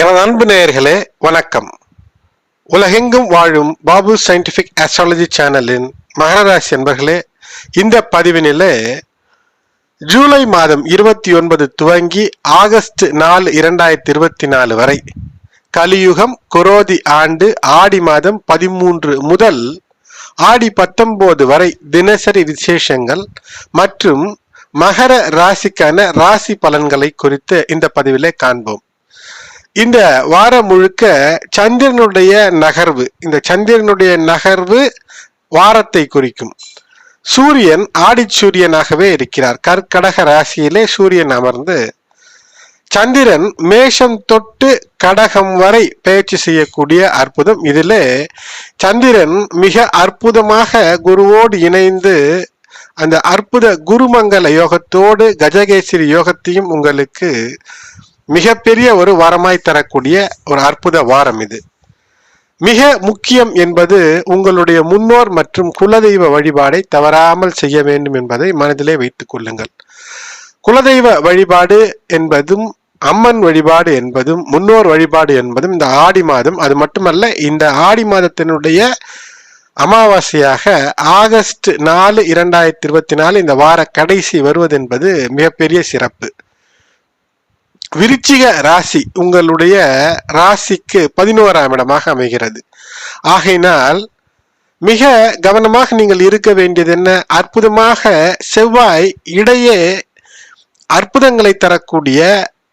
எனது அன்பு நேயர்களே வணக்கம். உலகெங்கும் வாழும் பாபு சயின்டிபிக் ஆஸ்ட்ராலஜி சேனலின் மகர ராசி என்பர்களே இந்த பதிவினிலே ஜூலை மாதம் இருபத்தி ஒன்பது துவங்கி ஆகஸ்ட் நாலு இரண்டாயிரத்தி இருபத்தி நாலு வரை கலியுகம் குரோதி ஆண்டு ஆடி மாதம் பதிமூன்று முதல் ஆடி பத்தொன்பது வரை தினசரி விசேஷங்கள் மற்றும் மகர ராசிக்கான ராசி பலன்களை குறித்து இந்த பதிவிலே காண்போம். இந்த வாரம் முழுக்க சந்திரனுடைய நகர்வு இந்த சந்திரனுடைய நகர்வு வாரத்தை குறிக்கும். சூரியன் ஆடிச்சூரியனாகவே இருக்கிறார். கற்கடக ராசியிலே சூரியன் அமர்ந்து சந்திரன் மேஷம் தொட்டு கடகம் வரை பயிற்சி செய்யக்கூடிய அற்புதம். இதிலே சந்திரன் மிக அற்புதமாக குருவோடு இணைந்து அந்த அற்புத குருமங்கல யோகத்தோடு கஜகேசரி யோகத்தையும் உங்களுக்கு மிகப்பெரிய ஒரு வரமாய் தரக்கூடிய ஒரு அற்புத வாரம் இது. மிக முக்கியம் என்பது உங்களுடைய முன்னோர் மற்றும் குலதெய்வ வழிபாடை தவறாமல் செய்ய வேண்டும் என்பதை மனதிலே வைத்துக் கொள்ளுங்கள். குலதெய்வ வழிபாடு என்பதும் அம்மன் வழிபாடு என்பதும் முன்னோர் வழிபாடு என்பதும் இந்த ஆடி மாதம் அது மட்டுமல்ல இந்த ஆடி மாதத்தினுடைய அமாவாசையாக ஆகஸ்ட் நாலு இரண்டாயிரத்தி இருபத்தி நாலு இந்த வார கடைசி வருவது என்பது மிகப்பெரிய சிறப்பு. விருச்சிக ராசி உங்களுடைய ராசிக்கு பதினோராம் இடமாக அமைகிறது. ஆகையினால் மிக கவனமாக நீங்கள் இருக்க வேண்டியது என்ன? அற்புதமாக செவ்வாய் இடையே அற்புதங்களை தரக்கூடிய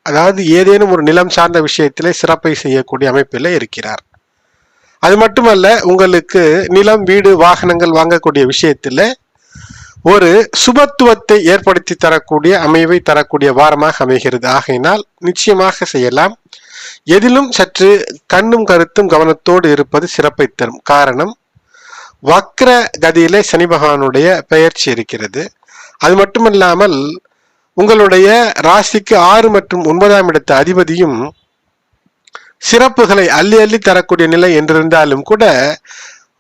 அதாவது ஏதேனும் ஒரு நிலம் சார்ந்த விஷயத்திலே சிறப்பை செய்யக்கூடிய அமைப்பில் இருக்கிறார். அது மட்டுமல்ல உங்களுக்கு நிலம் வீடு வாகனங்கள் வாங்கக்கூடிய விஷயத்தில் ஒரு சுபத்துவத்தை ஏற்படுத்தி தரக்கூடிய அமைவை தரக்கூடிய வாரமாக அமைகிறது. ஆகையினால் நிச்சயமாக செய்யலாம். எதிலும் சற்று கண்ணும் கருத்தும் கவனத்தோடு இருப்பது சிறப்பை தரும். காரணம் வக்ர கதியிலே சனி பகவானுடைய பெயர்ச்சி இருக்கிறது. அது மட்டுமல்லாமல் உங்களுடைய ராசிக்கு ஆறு மற்றும் ஒன்பதாம் இடத்த அதிபதியும் சிறப்புகளை அள்ளி அள்ளி தரக்கூடிய நிலை என்றிருந்தாலும் கூட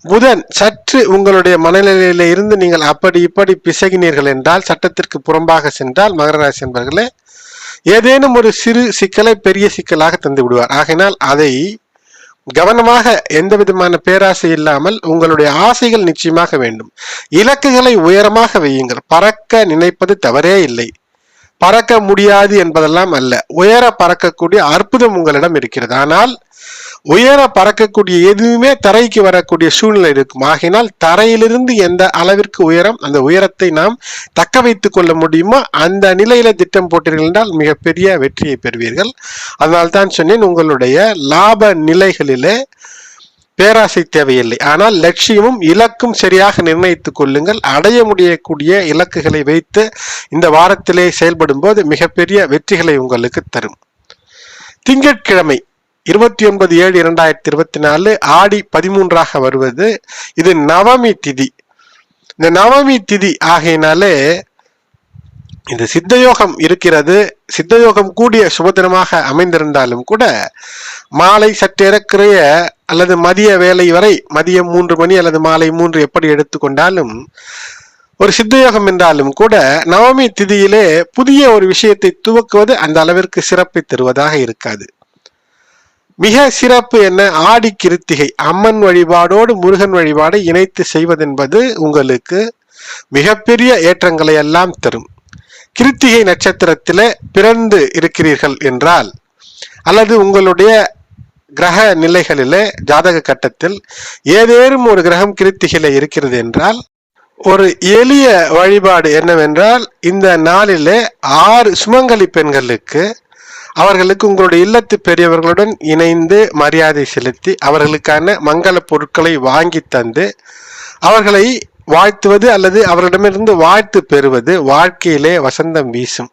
புதன் சற்று உங்களுடைய மனநிலையில இருந்து நீங்கள் அப்படி இப்படி பிசகினீர்கள் என்றால் சட்டத்திற்கு புறம்பாக சென்றால் மகர ராசி என்பர்களே ஏதேனும் ஒரு சிறு சிக்கலை பெரிய சிக்கலாக தந்து விடுவார். ஆகையினால் அதை கவனமாக எந்த விதமான பேராசை இல்லாமல் உங்களுடைய ஆசைகள் நிச்சயமாக வேண்டும். இலக்குகளை உயரமாக வையுங்கள். பறக்க நினைப்பது தவறே இல்லை. பறக்க முடியாது என்பதெல்லாம் அல்ல. உயர பறக்கக்கூடிய அற்புதம் உங்களிடம் இருக்கிறது. ஆனால் உயர பறக்கக்கூடிய எதுவுமே தரைக்கு வரக்கூடிய சூழ்நிலை இருக்கும். ஆகினால் தரையிலிருந்து எந்த அளவிற்கு உயரம் அந்த உயரத்தை நாம் தக்க வைத்துக் கொள்ள முடியுமோ அந்த நிலையில திட்டம் போட்டீர்கள் என்றால் மிகப்பெரிய வெற்றியை பெறுவீர்கள். அதனால் தான் சொன்னேன் உங்களுடைய லாப நிலைகளிலே பேராசை தேவையில்லை. ஆனால் லட்சியமும் இலக்கும் சரியாக நிர்ணயித்துக் கொள்ளுங்கள். அடைய முடியக்கூடிய இலக்குகளை வைத்து இந்த வாரத்திலே செயல்படும் போது மிகப்பெரிய வெற்றிகளை உங்களுக்கு தரும். திங்கட்கிழமை இருபத்தி ஒன்பது ஏழு இரண்டாயிரத்தி இருபத்தி நாலு ஆடி பதிமூன்றாக வருவது இது நவமி திதி. இந்த நவமி திதி ஆகையினாலே இந்த சித்தயோகம் இருக்கிறது. சித்தயோகம் கூடிய சுபதினமாக அமைந்திருந்தாலும் கூட மாலை சற்றேறக்குறைய அல்லது மதிய வேலை வரை மதியம் மூன்று மணி அல்லது மாலை மூன்று எப்படி எடுத்துக்கொண்டாலும் ஒரு சித்தயோகம் என்றாலும் கூட நவமி திதியிலே புதிய ஒரு விஷயத்தை துவக்குவது அந்த அளவிற்கு சிறப்பை தருவதாக இருக்காது. மிக சிறப்பு என்ன? ஆடி கிருத்திகை. அம்மன் வழிபாடோடு முருகன் வழிபாடை இணைத்து செய்வதென்பது உங்களுக்கு மிகப்பெரிய ஏற்றங்களை எல்லாம் தரும். கிருத்திகை நட்சத்திரத்தில் பிறந்து இருக்கிறீர்கள் என்றால் அல்லது உங்களுடைய கிரக நிலைகளில் ஜாதக கட்டத்தில் ஏதேனும் ஒரு கிரகம் கிருத்திகையில இருக்கிறது என்றால் ஒரு எளிய வழிபாடு என்னவென்றால் இந்த நாளிலே ஆறு சுமங்கலி பெண்களுக்கு அவர்களுக்கு உங்களுடைய இல்லத்து பெரியவர்களுடன் இணைந்து மரியாதை செலுத்தி அவர்களுக்கான மங்கள பொருட்களை வாங்கி தந்து அவர்களை வாழ்த்துவது அல்லது அவர்களிடமிருந்து வாழ்த்து பெறுவது வாழ்க்கையிலே வசந்தம் வீசும்.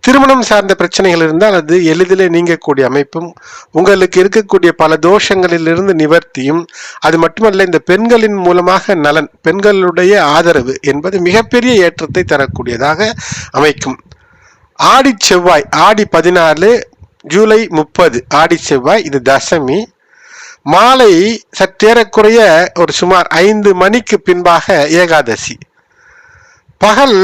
திருமணம் சார்ந்த பிரச்சனைகள் இருந்தால் அது எளிதிலே நீங்கக்கூடிய அமைப்பும் உங்களுக்கு இருக்கக்கூடிய பல தோஷங்களிலிருந்து நிவர்த்தியும் அது மட்டுமல்ல இந்த பெண்களின் மூலமாக நலன் பெண்களுடைய ஆதரவு என்பது மிகப்பெரிய ஏற்றத்தை தரக்கூடியதாக அமைக்கும். ஆடி செவ்வாய் ஆடி பதினாலு ஜூலை முப்பது. ஆடி செவ்வாய் இது தசமி. மாலை சற்றேறக்குறைய ஒரு சுமார் ஐந்து மணிக்கு பின்பாக ஏகாதசி. பகல்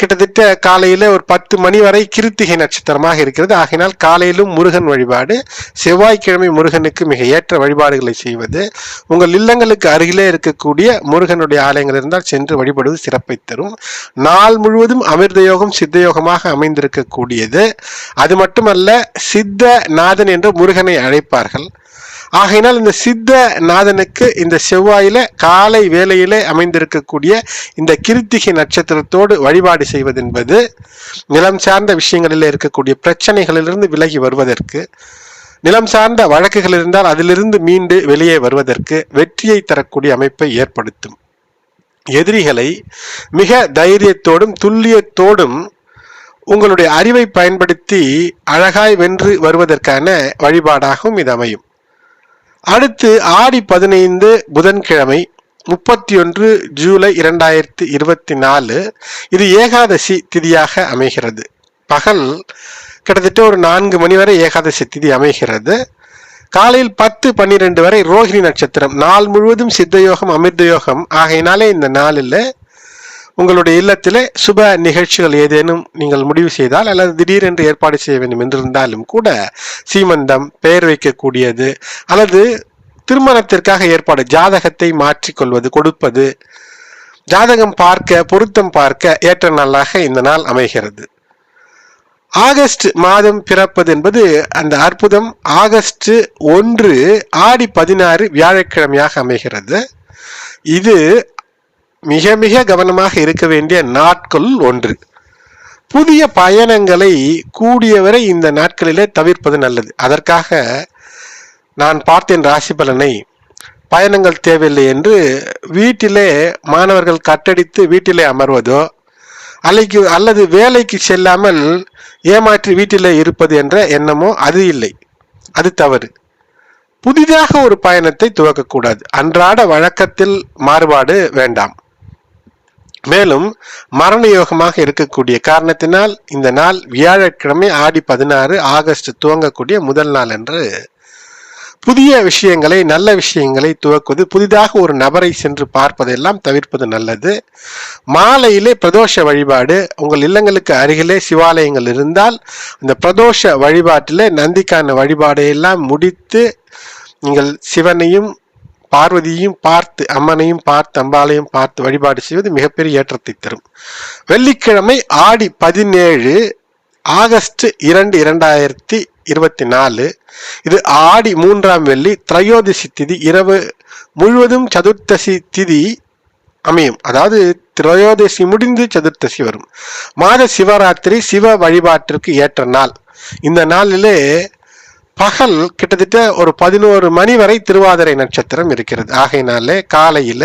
கிட்டத்தட்ட காலையில ஒரு பத்து மணி வரை கிருத்திகை நட்சத்திரமாக இருக்கிறது. ஆகினால் காலையிலும் முருகன் வழிபாடு செவ்வாய்க்கிழமை முருகனுக்கு மிக ஏற்ற வழிபாடுகளை செய்வது உங்கள் இல்லங்களுக்கு அருகிலே இருக்கக்கூடிய முருகனுடைய ஆலயங்கள் இருந்தால் சென்று வழிபடுவது சிறப்பை தரும். நாள் முழுவதும் அமிர்த யோகம் சித்த யோகமாக அமைந்திருக்கக்கூடியது. அது மட்டுமல்ல சித்த நாதன் என்று முருகனை அழைப்பார்கள். ஆகையினால் இந்த சித்த நாதனுக்கு இந்த செவ்வாயில காலை வேலையிலே அமைந்திருக்கக்கூடிய இந்த கிருத்திகை நட்சத்திரத்தோடு வழிபாடு செய்வது என்பது நிலம் சார்ந்த விஷயங்களில் இருக்கக்கூடிய பிரச்சனைகளிலிருந்து விலகி வருவதற்கு நிலம் சார்ந்த வழக்குகள் இருந்தால் அதிலிருந்து மீண்டு வெளியே வருவதற்கு வெற்றியை தரக்கூடிய அமைப்பை ஏற்படுத்தும். எதிரிகளை மிக தைரியத்தோடும் துல்லியத்தோடும் உங்களுடைய அறிவை பயன்படுத்தி அழகாய் வென்று வருவதற்கான வழிபாடாகவும் இது அமையும். அடுத்து ஆடி பதினைந்து புதன்கிழமை முப்பத்தி ஒன்று ஜூலை இரண்டாயிரத்தி இருபத்தி நாலு இது ஏகாதசி திதியாக அமைகிறது. பகல் கிட்டத்தட்ட ஒரு நான்கு மணி வரை ஏகாதசி திதி அமைகிறது. காலையில் பத்து பன்னிரெண்டு வரை ரோஹிணி நட்சத்திரம் நாள் முழுவதும் சித்தயோகம் அமிர்த யோகம். ஆகையினாலே இந்த நாளில் உங்களுடைய இல்லத்திலே சுப நிகழ்ச்சிகள் ஏதேனும் நீங்கள் முடிவு செய்தால் அல்லது திடீரென்று ஏற்பாடு செய்ய வேண்டும் என்றிருந்தாலும் கூட சீமந்தம் பெயர் வைக்கக்கூடியது அல்லது திருமணத்திற்காக ஏற்பாடு ஜாதகத்தை மாற்றிக்கொள்வது கொடுப்பது ஜாதகம் பார்க்க பொருத்தம் பார்க்க ஏற்ற நாளாக இந்த நாள் அமைகிறது. ஆகஸ்ட் மாதம் பிறப்பது என்பது அந்த அற்புதம் ஆகஸ்ட் ஒன்று ஆடி பதினாறு வியாழக்கிழமையாக அமைகிறது. இது மிக மிக கவனமாக இருக்க வேண்டிய நாட்கள் ஒன்று. புதிய பயணங்களை கூடியவரை இந்த நாட்களிலே தவிர்ப்பது நல்லது. அதற்காக நான் பார்த்தேன் ராசி பலனை பயணங்கள் தேவையில்லை என்று வீட்டிலே மாணவர்கள் கட்டடித்து வீட்டிலே அமர்வதோ அல்லைக்கு அல்லது வேலைக்கு செல்லாமல் ஏமாற்றி வீட்டிலே இருப்பது என்ற எண்ணமோ அது இல்லை. அது தவறு. புதிதாக ஒரு பயணத்தை துவக்கக்கூடாது. அன்றாட வழக்கத்தில் மாறுபாடு வேண்டாம். மேலும் மரண யோகமாக இருக்கக்கூடிய காரணத்தினால் இந்த நாள் வியாழக்கிழமை ஆடி பதினாறு ஆகஸ்ட் துவங்கக்கூடிய முதல் நாள் என்று புதிய விஷயங்களை நல்ல விஷயங்களை துவக்குவது புதிதாக ஒரு நபரை சென்று பார்ப்பதெல்லாம் தவிர்ப்பது நல்லது. மாலையிலே பிரதோஷ வழிபாடு உங்கள் இல்லங்களுக்கு அருகிலே சிவாலயங்கள் இருந்தால் அந்த பிரதோஷ வழிபாட்டிலே நந்திக்கான வழிபாடையெல்லாம் முடித்து நீங்கள் சிவனையும் பார்வதியையும் பார்த்து அம்மனையும் பார்த்து அம்பாளையும் பார்த்து வழிபாடு செய்வது மிகப்பெரிய ஏற்றத்தை தரும். வெள்ளிக்கிழமை ஆடி பதினேழு ஆகஸ்ட் இரண்டு இரண்டாயிரத்தி இருபத்தி நாலு இது ஆடி மூன்றாம் வெள்ளி திரையோதிசி திதி இரவு முழுவதும் சதுர்த்தசி திதி அமையும். அதாவது திரையோதசி முடிந்து சதுர்த்தசி வரும். மாத சிவராத்திரி சிவ வழிபாட்டிற்கு ஏற்ற நாள். இந்த நாளிலே பகல் கிட்டத்தட்ட ஒரு பதினோரு மணி வரை திருவாதிரை நட்சத்திரம் இருக்கிறது. ஆகையினாலே காலையில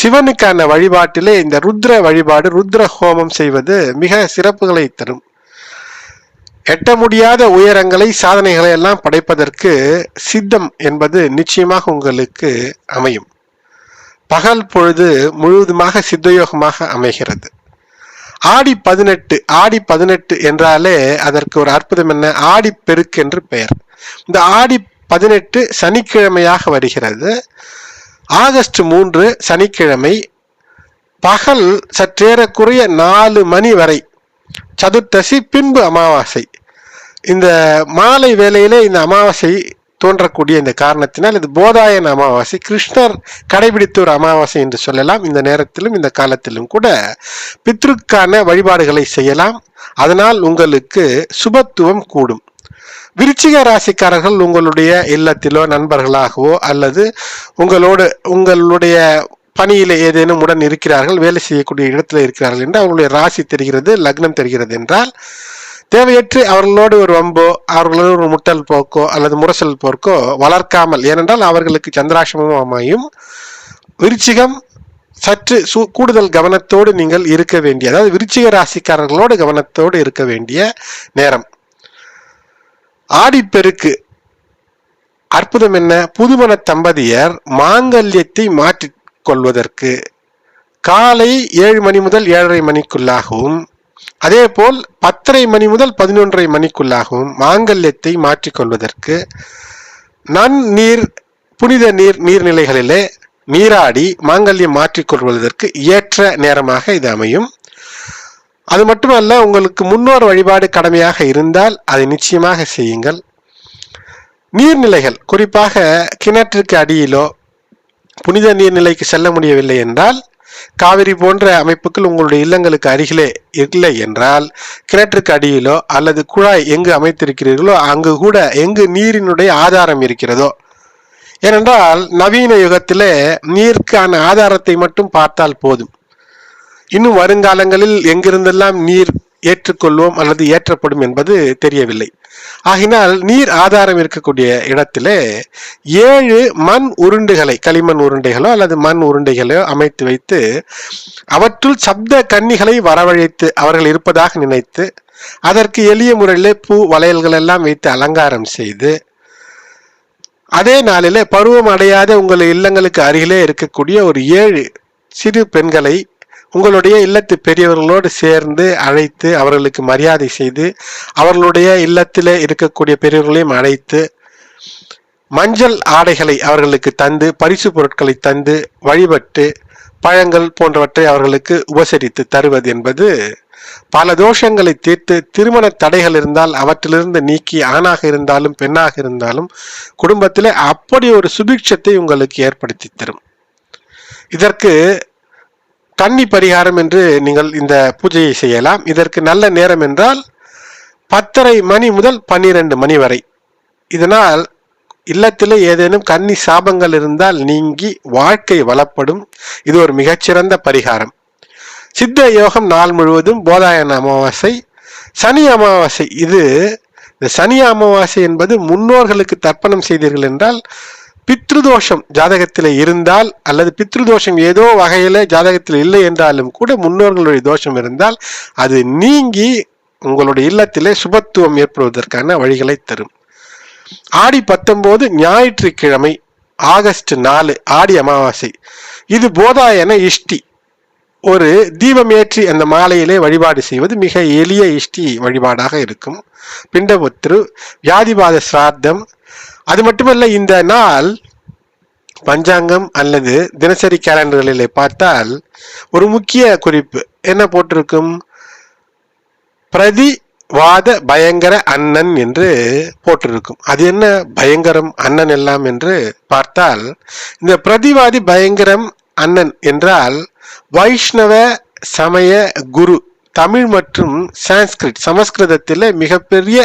சிவனுக்கான வழிபாட்டிலே இந்த ருத்ர வழிபாடு ருத்ர ஹோமம் செய்வது மிக சிறப்புகளை தரும். எட்ட முடியாத உயரங்களை சாதனைகளை எல்லாம் படைப்பதற்கு சித்தம் என்பது நிச்சயமாக உங்களுக்கு அமையும். பகல் பொழுது முழுவதுமாக சித்தயோகமாக அமைகிறது. ஆடி பதினெட்டு ஆடி பதினெட்டு என்றாலே அதற்கு ஒரு அற்புதம் என்ன? ஆடி பெருக்கு என்று பெயர். இந்த ஆடி பதினெட்டு சனிக்கிழமையாக வருகிறது. ஆகஸ்ட் மூன்று சனிக்கிழமை. பகல் சற்றேறக்குறைய நாலு மணி வரை. சதுர்த்தசி பின்பு அமாவாசை. இந்த மாலை வேளையிலே இந்த அமாவாசை தோன்றக்கூடிய இந்த காரணத்தினால் இது போதாயன அமாவாசை. கிருஷ்ணர் கடைபிடித்த ஒரு அமாவாசை என்று சொல்லலாம். இந்த நேரத்திலும் இந்த காலத்திலும் கூட பித்ருக்கான வழிபாடுகளை செய்யலாம். அதனால் உங்களுக்கு சுபத்துவம் கூடும். விருச்சிக ராசிக்காரர்கள் உங்களுடைய இல்லத்திலோ நண்பர்களாகவோ அல்லது உங்களோடு உங்களுடைய பணியில் ஏதேனும் உடன் இருக்கிறார்கள் வேலை செய்யக்கூடிய இடத்துல இருக்கிறார்கள் என்று அவர்களுடைய ராசி தெரிகிறது லக்னம் தெரிகிறது என்றால் தேவையற்று அவர்களோடு ஒரு வம்போ அவர்களோடு ஒரு முட்டல் போக்கோ அல்லது முரசல் போக்கோ வளர்க்காமல் ஏனென்றால் அவர்களுக்கு சந்திராசிரமும் அமையும். விருச்சிகம் சற்று சு கூடுதல் கவனத்தோடு நீங்கள் இருக்க வேண்டிய அதாவது விருச்சிக ராசிக்காரர்களோடு கவனத்தோடு இருக்க வேண்டிய நேரம். ஆடிப்பெருக்கு. அற்புதம் என்ன? புதுமண தம்பதியர் மாங்கல்யத்தை மாற்றிக் கொள்வதற்கு காலை ஏழு மணி முதல் ஏழரை மணிக்குள்ளாகவும் அதே போல் பத்தரை மணி முதல் பதினொன்றரை மணிக்குள்ளாகவும் மாங்கல்யத்தை மாற்றிக்கொள்வதற்கு நன்னீர் புனித நீர் நீர்நிலைகளிலே நீராடி மாங்கல்யம் மாற்றிக்கொள்வதற்கு ஏற்ற நேரமாக இது அமையும். அது மட்டுமல்ல உங்களுக்கு முன்னோர் வழிபாடு கடமையாக இருந்தால் அதை நிச்சயமாக செய்யுங்கள். நீர்நிலைகள் குறிப்பாக கிணற்றுக்கு அடியிலோ புனித நீர்நிலைக்கு செல்ல முடியவில்லை என்றால் காவிரி போன்ற அமைப்புகள் உங்களுடைய இல்லங்களுக்கு அருகிலே இல்லை என்றால் கிணற்றுக்கு அடியிலோ அல்லது குழாய் எங்கு அமைத்திருக்கிறீர்களோ அங்கு கூட எங்கு நீரினுடைய ஆதாரம் இருக்கிறதோ? ஏனென்றால் நவீன யுகத்திலே நீருக்கான ஆதாரத்தை மட்டும் பார்த்தால் போதும். இன்னும் வருங்காலங்களில் எங்கிருந்தெல்லாம் நீர் ஏற்றுக்கொள்வோம் அல்லது ஏற்றப்படும் என்பது தெரியவில்லை. ஆகினால் நீர் ஆதாரம் இருக்கக்கூடிய இடத்திலே ஏழு மண் உருண்டைகளை களிமண் உருண்டைகளோ அல்லது மண் உருண்டைகளோ அமைத்து வைத்து அவற்றுள் சப்த கன்னிகளை வரவழைத்து அவர்கள் இருப்பதாக நினைத்து அதற்கு எளிய முறையிலே பூ வளையல்கள் எல்லாம் வைத்து அலங்காரம் செய்து அதே நாளிலே பருவம் அடையாத உங்கள் இல்லங்களுக்கு அருகிலே இருக்கக்கூடிய ஒரு ஏழு சிறு பெண்களை உங்களுடைய இல்லத்து பெரியவர்களோடு சேர்ந்து அழைத்து அவர்களுக்கு மரியாதை செய்து அவர்களுடைய இல்லத்தில் இருக்கக்கூடிய பெரியவர்களையும் அழைத்து மஞ்சள் ஆடைகளை அவர்களுக்கு தந்து பரிசு பொருட்களை தந்து வழிபட்டு பழங்கள் போன்றவற்றை அவர்களுக்கு உபசரித்து தருவது என்பது பல தோஷங்களை தீர்த்து திருமண தடைகள் இருந்தால் அவற்றிலிருந்து நீக்கி ஆணாக இருந்தாலும் பெண்ணாக இருந்தாலும் குடும்பத்தில் அப்படி ஒரு சுபிக்ஷத்தை உங்களுக்கு ஏற்படுத்தி தரும். இதற்கு கன்னி பரிகாரம் என்று நீங்கள் இந்த பூஜையை செய்யலாம். இதற்கு நல்ல நேரம் என்றால் பத்தரை மணி முதல் பன்னிரண்டு மணி வரை. இதனால் இல்லத்தில் ஏதேனும் கன்னி சாபங்கள் இருந்தால் நீங்கி வாழ்க்கை வளப்படும். இது ஒரு மிகச்சிறந்த பரிகாரம். சித்த யோகம் நாள் முழுவதும் போதாயன அமாவாசை சனி அமாவாசை. இது இந்த சனி அமாவாசை என்பது முன்னோர்களுக்கு தர்ப்பணம் செய்தீர்கள் என்றால் பித்ருதோஷம் ஜாதகத்தில் இருந்தால் அல்லது பித்ருதோஷம் ஏதோ வகையில் ஜாதகத்தில் இல்லை என்றாலும் கூட முன்னோர்களுடைய தோஷம் இருந்தால் அது நீங்கி உங்களுடைய இல்லத்திலே சுபத்துவம் ஏற்படுவதற்கான வழிகளை தரும். ஆடி பத்தொன்பது ஞாயிற்றுக்கிழமை ஆகஸ்ட் நாலு ஆடி அமாவாசை. இது போதாயன இஷ்டி. ஒரு தீபம் ஏற்றி அந்த மாலையிலே வழிபாடு செய்வது மிக எளிய இஷ்டி வழிபாடாக இருக்கும். பிண்டபுத்ரு வியாதிபாத சிரார்த்தம் அது மட்டுமல்ல இந்த நாள் பஞ்சாங்கம் அல்லது தினசரி கேலண்டர்களிலே பார்த்தால் ஒரு முக்கிய குறிப்பு. என்ன போட்டிருக்கும்? பிரதி வாத பயங்கர அண்ணன் என்று போட்டிருக்கும். அது என்ன? பயங்கரம் அண்ணன் எல்லாம் என்று பார்த்தால் இந்த பிரதிவாதி பயங்கரம் அண்ணன் என்றால் வைஷ்ணவ சமய குரு தமிழ் மற்றும் சான்ஸ்கிரிட் சமஸ்கிருதத்தில் மிகப்பெரிய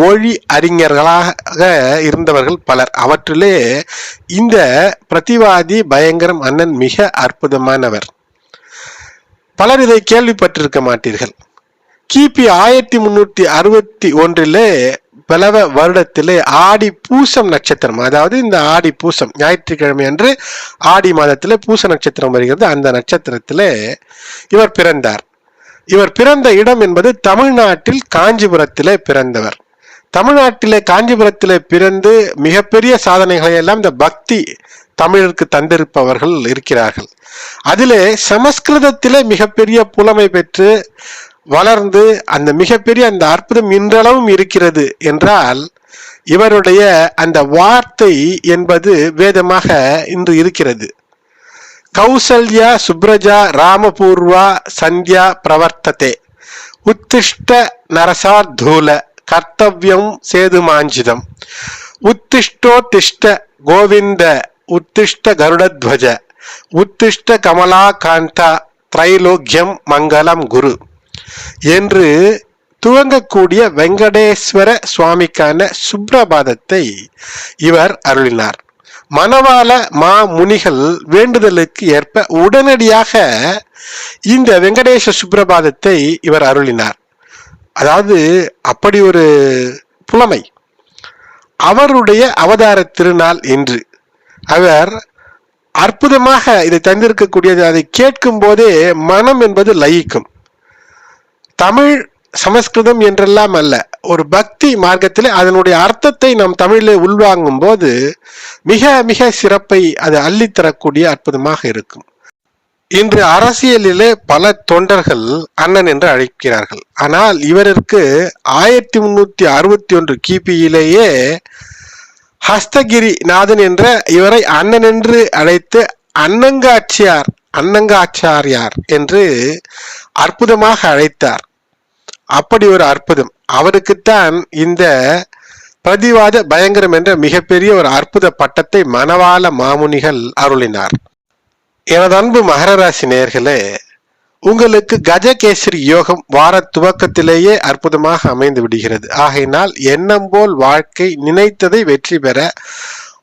மொழி அறிஞர்களாக இருந்தவர்கள் பலர். அவற்றிலே இந்த பிரதிவாதி பயங்கரம் அண்ணன் மிக அற்புதமானவர். பலர் இதை கேள்விப்பட்டிருக்க மாட்டீர்கள். கிபி ஆயிரத்தி முன்னூற்றி அறுபத்தி ஒன்றிலே பிளவ வருடத்திலே ஆடி பூசம் நட்சத்திரம் அதாவது இந்த ஆடி பூசம் ஞாயிற்றுக்கிழமை அன்று ஆடி மாதத்திலே பூச நட்சத்திரம் வருகிறது. அந்த நட்சத்திரத்திலே இவர் பிறந்தார். இவர் பிறந்த இடம் என்பது தமிழ்நாட்டில் காஞ்சிபுரத்திலே பிறந்தவர். தமிழ்நாட்டிலே காஞ்சிபுரத்திலே பிறந்து மிகப்பெரிய சாதனைகளை எல்லாம் இந்த பக்தி தமிழருக்கு தந்திருப்பவர்கள் இருக்கிறார்கள். அதிலே சமஸ்கிருதத்திலே மிகப்பெரிய புலமை பெற்று வளர்ந்து அந்த மிகப்பெரிய அந்த அற்புதம் இன்றளவும் இருக்கிறது என்றால் இவருடைய அந்த வார்த்தை என்பது வேதமாக இன்று இருக்கிறது. கௌசல்யா சுப்ரஜா ராமபூர்வா சந்தியா பிரவர்த்ததே உத்திஷ்ட நரசார்தூல கர்த்தவியம் சேதுமாஞ்சிதம் உத்திஷ்டோத்திஷ்ட கோவிந்த உத்திஷ்ட கருடத்வஜ உத்திஷ்ட கமலாகாந்தா திரைலோக்கியம் மங்களம் குரு என்று துவங்கக்கூடிய வெங்கடேஸ்வர சுவாமிக்கான சுப்ரபாதத்தை இவர் அருளினார் மணவாள மா முனிகள் வேண்டுதலுக்கு ஏற்ப உடனடியாக இந்த வெங்கடேச சுப்ரபாதத்தை இவர் அருளினார். அதாவது அப்படி ஒரு புலமை. அவருடைய அவதார திருநாள் என்று அவர் அற்புதமாக இதை தந்திருக்கக்கூடியது அதை கேட்கும் போதே மனம் என்பது லயிக்கும். தமிழ் சமஸ்கிருதம் என்றெல்லாம் அல்ல. ஒரு பக்தி மார்க்கத்தில் அதனுடைய அர்த்தத்தை நாம் தமிழில் உள்வாங்கும் போது மிக மிக சிறப்பை அது அள்ளித்தரக்கூடிய அற்புதமாக இருக்கும். இன்று அரசியலிலே பல தொண்டர்கள் அண்ணன் என்று அழைக்கிறார்கள். ஆனால் இவருக்கு ஆயிரத்தி முன்னூத்தி அறுபத்தி ஒன்று கிபியிலேயே ஹஸ்தகிரி நாதன் என்ற இவரை அண்ணன் என்று அழைத்து அன்னங்காட்சியார் அன்னங்காச்சாரியார் என்று அற்புதமாக அழைத்தார். அப்படி ஒரு அற்புதம். அவருக்குத்தான் இந்த பிரதிவாத பயங்கரம் என்ற மிகப்பெரிய ஒரு அற்புத பட்டத்தை மணவாள மாமுனிகள் அருளினார். எனது அன்பு மகர ராசி நேயர்களே உங்களுக்கு கஜகேசரி யோகம் வார துவக்கத்திலேயே அற்புதமாக அமைந்து விடுகிறது. ஆகையினால் எண்ணம் போல் வாழ்க்கை நினைத்ததை வெற்றி பெற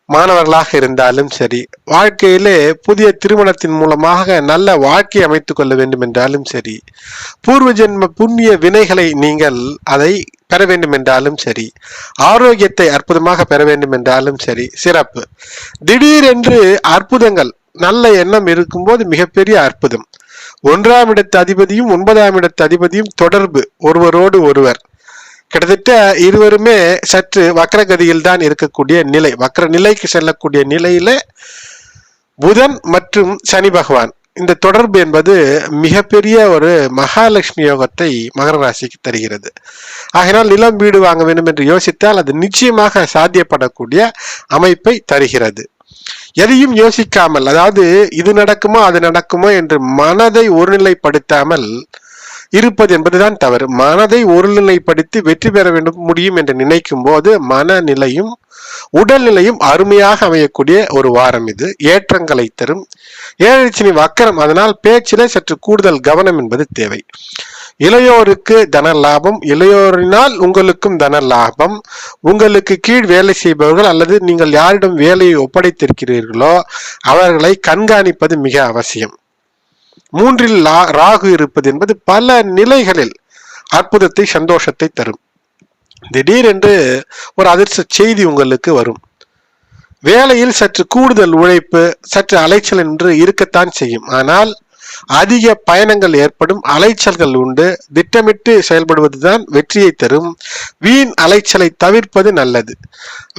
மாணவர்களாக இருந்தாலும் சரி வாழ்க்கையிலே புதிய திருமணத்தின் மூலமாக நல்ல வாழ்க்கை அமைத்துக் கொள்ள வேண்டும் என்றாலும் சரி பூர்வ ஜென்ம புண்ணிய வினைகளை நீங்கள் அதை பெற வேண்டும் என்றாலும் சரி ஆரோக்கியத்தை அற்புதமாக பெற வேண்டும் என்றாலும் சரி சிறப்பு. திடீரென்று அற்புதங்கள் நல்ல எண்ணம் இருக்கும்போது மிகப்பெரிய அற்புதம். ஒன்றாம் இடத்து அதிபதியும் ஒன்பதாம் இடத்து அதிபதியும் தொடர்பு ஒருவரோடு ஒருவர். கிட்டத்தட்ட இருவருமே சற்று வக்கரகதியில் தான் இருக்கக்கூடிய நிலை. வக்கர நிலைக்கு செல்லக்கூடிய நிலையில புதன் மற்றும் சனி பகவான். இந்த தொடர்பு என்பது மிகப்பெரிய ஒரு மகாலட்சுமி யோகத்தை மகர ராசிக்கு தருகிறது. ஆகினால் நிலம் வீடு வாங்க வேண்டும் என்று யோசித்தால் அது நிச்சயமாக சாத்தியப்படக்கூடிய அமைப்பை தருகிறது. எதையும் யோசிக்காமல் அதாவது இது நடக்குமோ அது நடக்குமோ என்று மனதை ஒருநிலைப்படுத்தாமல் இருப்பது என்பதுதான் தவறு. மனதை ஒருநிலைப்படுத்தி வெற்றி பெற வேண்டும் முடியும் என்று நினைக்கும் போது மனநிலையும் உடல்நிலையும் அருமையாக அமையக்கூடிய ஒரு வாரம் இது. ஏற்றங்களை தரும். ஏழச்சினி வக்கரம் அதனால் பேச்சிலே சற்று கூடுதல் கவனம் என்பது தேவை. இளையோருக்கு தன லாபம் இளையோரினால் உங்களுக்கும் தன லாபம். உங்களுக்கு கீழ் வேலை செய்பவர்கள் அல்லது நீங்கள் யாரிடம் வேலையை ஒப்படைத்திருக்கிறீர்களோ அவர்களை கண்காணிப்பது மிக அவசியம். மூன்றில் ராகு இருப்பது என்பது பல நிலைகளில் அற்புதத்தை சந்தோஷத்தை தரும். திடீரென்று ஒரு அதிர்ஷ்ட செய்தி உங்களுக்கு வரும். வேலையில் சற்று கூடுதல் உழைப்பு சற்று அலைச்சல் என்று இருக்கத்தான் செய்யும். ஆனால் அதிக பயணங்கள் ஏற்படும் அலைச்சல்கள் உண்டு. திட்டமிட்டு செயல்படுவதுதான் வெற்றியை தரும். வீண் அலைச்சலை தவிர்ப்பது நல்லது.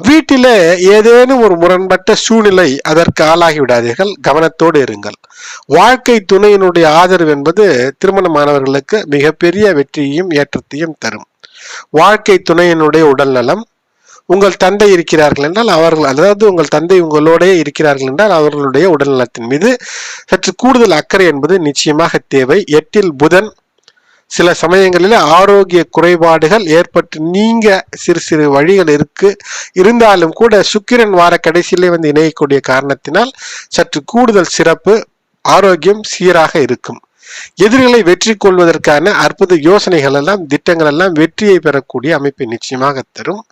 வீட்டிலே ஏதேனும் ஒரு முரண்பட்ட சூழ்நிலை அதற்கு ஆளாகி விடாதீர்கள். கவனத்தோடு இருங்கள். வாழ்க்கை துணையினுடைய ஆதரவு என்பது திருமணமானவர்களுக்கு மிகப்பெரிய வெற்றியையும் ஏற்றத்தையும் தரும். வாழ்க்கை துணையினுடைய உடல்நலம் உங்கள் தந்தை இருக்கிறார்கள் என்றால் அவர்கள் அதாவது உங்கள் தந்தை உங்களோடே இருக்கிறார்கள் என்றால் அவர்களுடைய உடல்நலத்தின் மீது சற்று கூடுதல் அக்கறை என்பது நிச்சயமாக தேவை. எட்டில் புதன் சில சமயங்களில் ஆரோக்கிய குறைபாடுகள் ஏற்பட்டு நீங்க சிறு சிறு வழிகள் இருக்கு. இருந்தாலும் கூட சுக்கிரன் வார கடைசியிலே வந்து இணையக்கூடிய காரணத்தினால் சற்று கூடுதல் சிறப்பு ஆரோக்கியம் சீராக இருக்கும். எதிரிகளை வெற்றி கொள்வதற்கான அற்புத யோசனைகள் எல்லாம் திட்டங்கள் எல்லாம் வெற்றியை பெறக்கூடிய அமைப்பை நிச்சயமாக தரும்.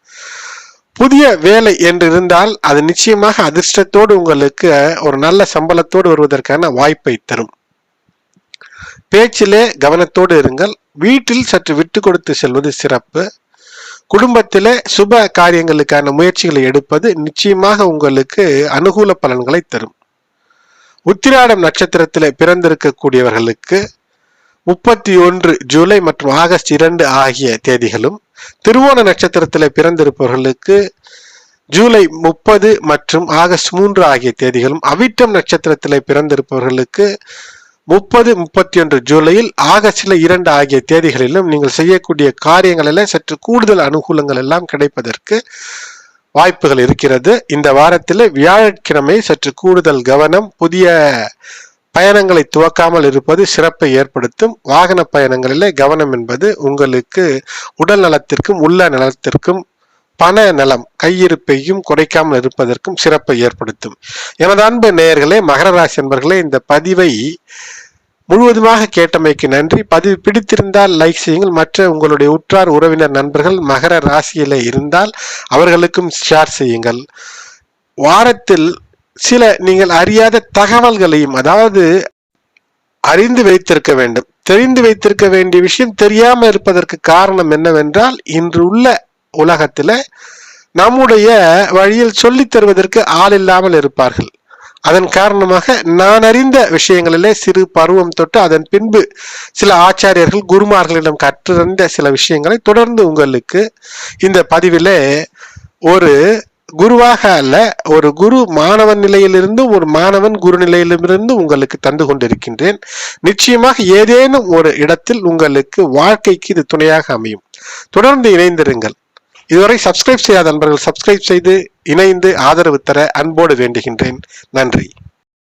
புதிய வேலை என்று இருந்தால் அது நிச்சயமாக அதிர்ஷ்டத்தோடு உங்களுக்கு ஒரு நல்ல சம்பளத்தோடு வருவதற்கான வாய்ப்பை தரும். பேச்சிலே கவனத்தோடு இருங்கள். வீட்டில் சற்று விட்டு கொடுத்து செல்வது சிறப்பு. குடும்பத்திலே சுப காரியங்களுக்கான முயற்சிகளை எடுப்பது நிச்சயமாக உங்களுக்கு அனுகூல பலன்களை தரும். உத்திராடம் நட்சத்திரத்தில் பிறந்திருக்கக்கூடியவர்களுக்கு முப்பத்தி ஒன்று ஜூலை மற்றும் ஆகஸ்ட் இரண்டு ஆகிய தேதிகளும் திருவோண நட்சத்திரத்தில் பிறந்திருப்பவர்களுக்கு ஜூலை முப்பது மற்றும் ஆகஸ்ட் மூன்று ஆகிய தேதிகளும் அவிட்டம் நட்சத்திரத்தில் பிறந்திருப்பவர்களுக்கு முப்பது முப்பத்தி ஒன்று ஜூலையில் ஆகஸ்டில் இரண்டு ஆகிய தேதிகளிலும் நீங்கள் செய்யக்கூடிய காரியங்களில் சற்று கூடுதல் அனுகூலங்கள் எல்லாம் கிடைப்பதற்கு வாய்ப்புகள் இருக்கிறது. இந்த வாரத்தில் வியாழக்கிழமை சற்று கூடுதல் கவனம் புதிய பயணங்களை துவக்காமல் இருப்பது சிறப்பை ஏற்படுத்தும். வாகன பயணங்களிலே கவனம் என்பது உங்களுக்கு உடல் நலத்திற்கும் உள்ள நலத்திற்கும் பண நலம் கையிருப்பையும் குறைக்காமல் இருப்பதற்கும் சிறப்பை ஏற்படுத்தும். எனது அன்பு நேயர்களே மகர ராசி என்பர்களே இந்த பதிவை முழுவதுமாக கேட்டமைக்கு நன்றி. பதிவு பிடித்திருந்தால் லைக் செய்யுங்கள். மற்ற உங்களுடைய உற்றார் உறவினர் நண்பர்கள் மகர ராசியில இருந்தால் அவர்களுக்கும் ஷேர் செய்யுங்கள். வாரத்தில் சில நீங்கள் அறியாத தகவல்களையும் அதாவது அறிந்து வைத்திருக்க வேண்டும். தெரிந்து வைத்திருக்க வேண்டிய விஷயம் தெரியாம இருப்பதற்கு காரணம் என்னவென்றால் இன்று உள்ள உலகத்துல நம்முடைய வழியில் சொல்லித் தருவதற்கு ஆள் இல்லாமல் இருப்பார்கள். அதன் காரணமாக நான் அறிந்த விஷயங்களிலே சிறு பருவம் தொட்டு அதன் பின்பு சில ஆச்சாரியர்கள் குருமார்களிடம் கற்றறிந்த சில விஷயங்களை தொடர்ந்து உங்களுக்கு இந்த பதிவிலே ஒரு குருவாக அல்ல ஒரு குரு மாணவன் நிலையிலிருந்து ஒரு மாணவன் குரு நிலையிலிருந்து உங்களுக்கு தந்து கொண்டிருக்கின்றேன். நிச்சயமாக ஏதேனும் ஒரு இடத்தில் உங்களுக்கு வாழ்க்கைக்கு இது துணையாக அமையும். தொடர்ந்து இணைந்திருங்கள். இதுவரை சப்ஸ்கிரைப் செய்யாத நண்பர்கள் சப்ஸ்கிரைப் செய்து இணைந்து ஆதரவு தர அன்போடு வேண்டுகின்றேன். நன்றி.